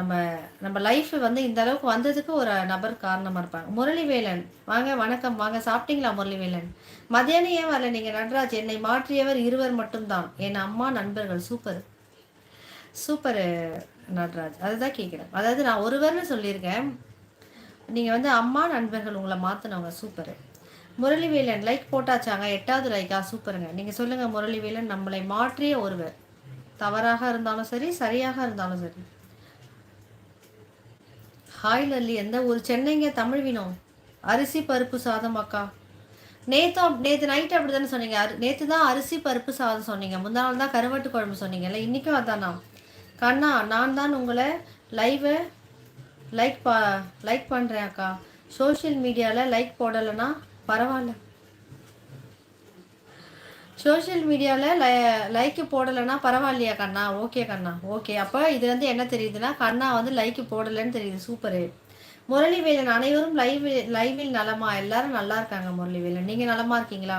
நம்ம நம்ம லைஃப் வந்து இந்த அளவுக்கு வந்ததுக்கு ஒரு நபர் காரணமாக இருப்பாங்க. முரளிவேலன். வாங்க வணக்கம். வாங்க சாப்பிட்டீங்களா முரளிவேலன்? மதியானம் ஏன் வரல நீங்கள் நடராஜ்? என்னை மாற்றியவர் இருவர் மட்டும்தான். என் அம்மா நண்பர்கள். Super super Natraj. அதுதான் கேட்குறேன் அதாவது நான் ஒருவர்னு சொல்லியிருக்கேன். நீங்கள் வந்து அம்மா நண்பர்கள் உங்களை மாற்றினவங்க சூப்பர் முரளிவேலன் லைக் போட்டாச்சாங்க. எட்டாவது லைக்கா சூப்பருங்க நீங்கள் சொல்லுங்கள் முரளிவேலன் நம்மளை மாற்றிய ஒருவர். தவறாக இருந்தாலும் சரி சரியாக இருந்தாலும் சரி. ஹாய் லல்லி எந்த ஊர்? சென்னைங்க தமிழ் வீணம் அரிசி பருப்பு சாதம் அக்கா. நேற்று நேற்று நைட்டு அப்படி தானே சொன்னீங்க. அரு நேற்று தான் அரிசி பருப்பு சாதம் சொன்னீங்க. முந்தா நாள் தான் கருவாட்டு குழம்பு சொன்னீங்கல்ல இன்றைக்கும் அதானா கண்ணா நான் தான் உங்களை லைவை லைக் பா லைக் பண்ணுறேன் அக்கா. சோஷியல் மீடியாவில் லைக் போடலைன்னா பரவாயில்ல. சோஷியல் மீடியாவில் லை லைக்கு போடலைன்னா பரவாயில்லையா கண்ணா. ஓகே கண்ணா. ஓகே அப்போ இது வந்து என்ன தெரியுதுன்னா கண்ணா வந்து லைக்கு போடலைன்னு தெரியுது. சூப்பரு முரளிவேலன் அனைவரும் லைவ் லைவில் நலமா? எல்லாரும் நல்லா இருக்காங்க முரளிவேலன். நீங்கள் நலமா இருக்கீங்களா?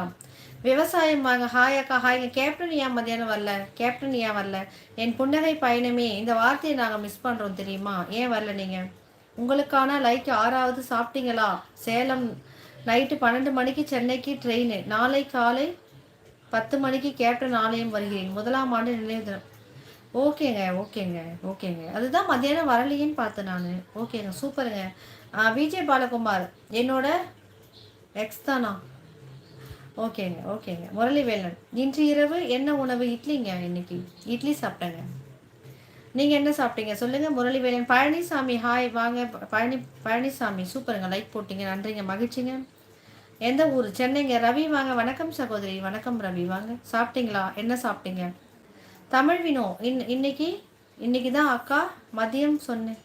விவசாயம் வாங்க. ஹாய் அக்கா. ஹாய்ங்க கேப்டன் ஏன் மத்தியானம் வரல? கேப்டன் ஏன் வரல? என் புன்னகை பயணமே. இந்த வார்த்தையை நாங்கள் மிஸ் பண்ணுறோம் தெரியுமா? ஏன் வரல நீங்கள் உங்களுக்கான லைக் ஆறாவது சாப்பிட்டீங்களா? சேலம் நைட்டு பன்னெண்டு மணிக்கு சென்னைக்கு ட்ரெயின் நாளை காலை பத்து மணிக்கு கேப்டன் ஆலயம் வருகிறேன். முதலாம் ஆண்டு நினைவு தினம். ஓகேங்க ஓகேங்க ஓகேங்க. அதுதான் மத்தியானம் வரலையேன்னு பார்த்தேன் நான். ஓகேங்க சூப்பருங்க. விஜய் பாலகுமார் என்னோட எக்ஸ் தானா? ஓகேங்க ஓகேங்க. முரளிவேலன் இன்று இரவு என்ன உணவு? இட்லிங்க இன்னைக்கு. இட்லி சாப்பிட்டேங்க. நீங்கள் என்ன சாப்பிட்டீங்க? சொல்லுங்கள் முரளிவேலன். பழனிசாமி ஹாய் வாங்க. பழனி பழனிசாமி சூப்பருங்க. லைக் போட்டிங்க நன்றிங்க மகிழ்ச்சிங்க. எந்த ஊர்? சென்னைங்க. ரவி வாங்க. வணக்கம் சகோதரி. வணக்கம் ரவி. வாங்க. சாப்பிட்டீங்களா? என்ன சாப்பிட்டீங்க? தமிழ் வினோ இன் இன்னைக்கு இன்னைக்கு தான் அக்கா மதியம் சொன்னேன்.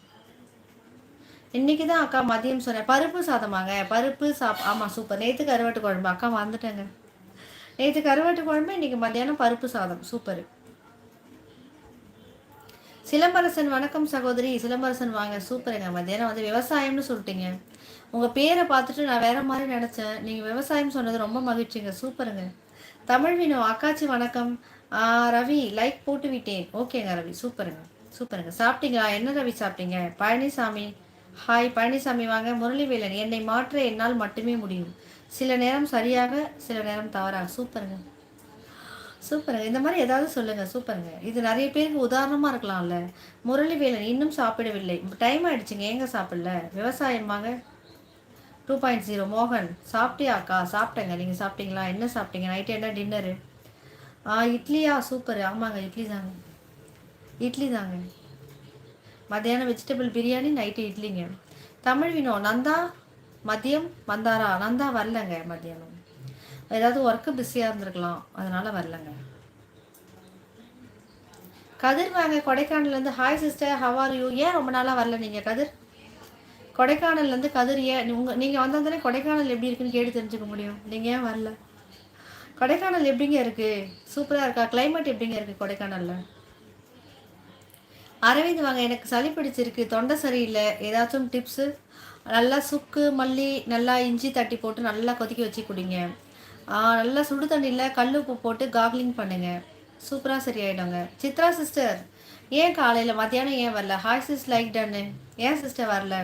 இன்னைக்கு தான் அக்கா மதியம் சொன்னேன். பருப்பு சாதமாங்க. பருப்பு சாப் ஆமாம் சூப்பர். நேற்று கருவாட்டு குழம்பு. அக்கா வந்துட்டேங்க. நேற்று கருவாட்டு குழம்பு இன்னைக்கு மத்தியானம் பருப்பு சாதம். சூப்பர். சிலம்பரசன் வணக்கம் சகோதரி. சிலம்பரசன் வாங்க. சூப்பருங்க. மத்தியானம் வந்து விவசாயம்னு சொல்லிட்டீங்க. உங்கள் பேரை பார்த்துட்டு நான் வேற மாதிரி நினச்சேன். நீங்கள் விவசாயம் சொன்னது ரொம்ப மகிழ்ச்சிங்க. சூப்பருங்க. தமிழ் வினோ அக்காச்சி வணக்கம். ரவி லைக் போட்டு விட்டேன். ஓகேங்க ரவி சூப்பருங்க. சூப்பருங்க. சாப்பிட்டீங்களா? என்ன ரவி சாப்பிட்டீங்க? பழனிசாமி. ஹாய் பழனிசாமி வாங்க. முரளிவேலன் என்னை மாற்ற என்னால் மட்டுமே முடியும். சில நேரம் சரியாக சில நேரம் தவறாக. சூப்பருங்க. சூப்பருங்க. இந்த மாதிரி ஏதாவது சொல்லுங்க. சூப்பருங்க. இது நிறைய பேருக்கு உதாரணமா இருக்கலாம்ல. முரளிவேலன் இன்னும் சாப்பிடவில்லை. டைம் ஆயிடுச்சுங்க. எங்க சாப்பிடல? விவசாயம் வாங்க. டூ பாயிண்ட் ஜீரோ மோகன் சாப்பிட்டியாக்கா சாப்பிட்டேங்க. நீங்கள் சாப்பிட்டீங்களா? என்ன சாப்பிட்டீங்க? நைட்டு என்ன டின்னரு? ஆ இட்லியா? சூப்பர். ஆமாங்க இட்லி தாங்க. இட்லி தாங்க. மத்தியானம் வெஜிடபிள் பிரியாணி நைட்டு இட்லிங்க. தமிழ் வினோ நந்தா மதியம் வந்தாரா? நந்தா வரலங்க மத்தியானம். ஏதாவது ஒர்க்கு பிஸியாக இருந்திருக்கலாம். அதனால வரலங்க. கதிர் வாங்க கொடைக்கானல்லேருந்து hi sister how are you ஏன் ரொம்ப நாளாக வரல நீங்கள் கதிர்? கொடைக்கானல்லேருந்து கதிர் உங்கள் நீங்கள் வந்தால் கொடைக்கானல் எப்படி இருக்குன்னு கேட்டு தெரிஞ்சுக்க முடியும். நீங்கள் ஏன் வரல? கொடைக்கானல் எப்படிங்க இருக்குது சூப்பராக இருக்கா? கிளைமேட் எப்படிங்க இருக்குது கொடைக்கானலில்? அரவிந்த் வாங்க எனக்கு சளி பிடிச்சிருக்கு. தொண்டை சரியில்லை. ஏதாச்சும் டிப்ஸு நல்லா சுக்கு மல்லி நல்லா இஞ்சி தட்டி போட்டு நல்லா கொதிக்க வச்சு குடிங்க. நல்லா சுடு தண்ணியில் கல் உப்பு போட்டு காக்லிங் பண்ணுங்க. சூப்பராக சரியாயிடுங்க. சித்ரா சிஸ்டர் ஏன் காலையில் மத்தியானம் ஏன் வரல? ஹாய் சிஸ் லைக் டன்னு ஏன் சிஸ்டர் வரல?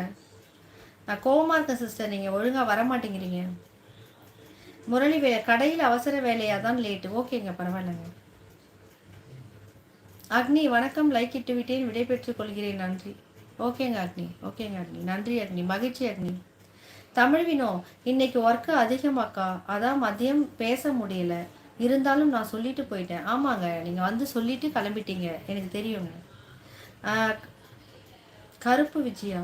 நான் கோவமாக இருக்கேன் சிஸ்டர் நீங்கள் ஒழுங்காக வர மாட்டேங்கிறீங்க முரளி வே கடையில் அவசர வேலையாக தான் லேட்டு ஓகேங்க பரவாயில்லைங்க. அக்னி வணக்கம். லைக் இட்டு விட்டேன். விடைபெற்றுக் கொள்கிறேன். நன்றி. ஓகேங்க அக்னி. ஓகேங்க அக்னி. நன்றி அக்னி. மகிழ்ச்சி அக்னி. தமிழ் வினோ இன்னைக்கு ஒர்க்கு அதிகமாக்கா? அதான் மதியம் பேச முடியல. இருந்தாலும் நான் சொல்லிட்டு போயிட்டேன். ஆமாங்க நீங்கள் வந்து சொல்லிட்டு கிளம்பிட்டீங்க. எனக்கு தெரியுங்க. Karuppu Vijaya?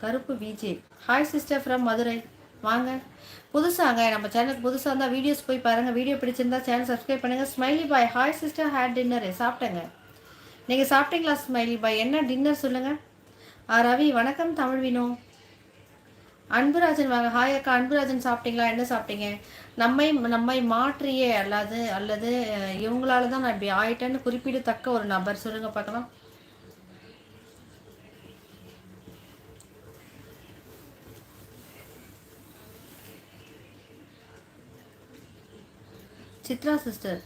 Karuppu VJ hi sister from Madurai வாங்க. புதுசாங்க நம்ம சேனலுக்கு புதுசாக இருந்தால் வீடியோஸ் போய் பாருங்கள் வீடியோ பிடிச்சிருந்தா சேனல் சப்ஸ்கிரைப் பண்ணுங்கள் smiley bye hi sister had dinner சாப்பிட்டேங்க. நீங்கள் சாப்பிட்டீங்களா ஸ்மைலி பாய் என்ன டின்னர் சொல்லுங்கள் ஆ ரவி வணக்கம் தமிழ் வினோ. அன்புராஜன் வாங்க. ஹாய் அக்கா. அன்புராஜன் சாப்பிட்டீங்களா? என்ன சாப்பிட்டீங்க? நம்மை நம்மை மாற்றியே அல்லது அல்லது இவங்களால தான் நான் இப்படி ஆயிட்டேன்னு குறிப்பிடத்தக்க ஒரு நபர். சொல்லுங்கள் பார்க்கலாம். சித்ரா சிஸ்டர்.